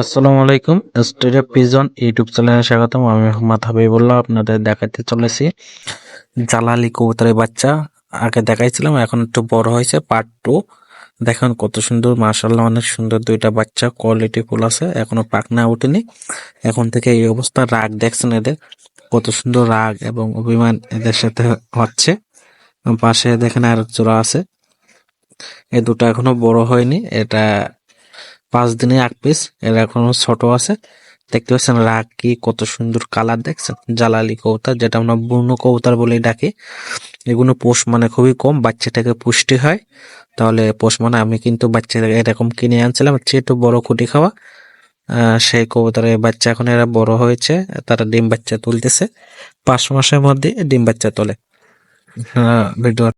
আসসালামু আলাইকুম, stadium pigeon YouTube চ্যানেলে স্বাগতম। আমি মোহাম্মদ হাবিবুল্লাহ, আপনাদের দেখাতে চলেছি। জালালি কবুতরের বাচ্চা, আগে দেখাইছিলাম, এখন একটু বড় হয়েছে পার্ট টু দেখেন কত সুন্দর মাশাল্লাহ অনেক সুন্দর দুইটা বাচ্চা কোয়ালিটি ফুল আছে, এখনও পাকনা উঠেনি। এখন থেকে এই অবস্থা, রাগ দেখছেন এদের, কত সুন্দর রাগ এবং অভিমান এদের সাথে হচ্ছে। পাশে দেখেন আর জোড়া আছে। এ দুটো এখনও বড় হয়নি, এটা পাঁচ দিনে এক পিস এর এখনও ছোট আছে। দেখতে পাচ্ছেন কি কত সুন্দর কালার দেখছেন? জালালি কবুতর, যেটা আমরা বুনো কবুতর বলে ডাকি। এগুলো পোষ মানে খুবই কম, বাচ্চাটাকে পুষ্টি হয়। তাহলে পোষ মানে আমি কিন্তু বাচ্চাটাকে এরকম কিনে আনছিলাম, হচ্ছে একটু বড় খুঁটি খাওয়া। সেই কবুতরের বাচ্চা এখন এরা বড় হয়েছে, তারা ডিম বাচ্চা তুলতেছে। পাঁচ মাসের মধ্যে ডিম বাচ্চা তোলে। হ্যাঁ ভিডিও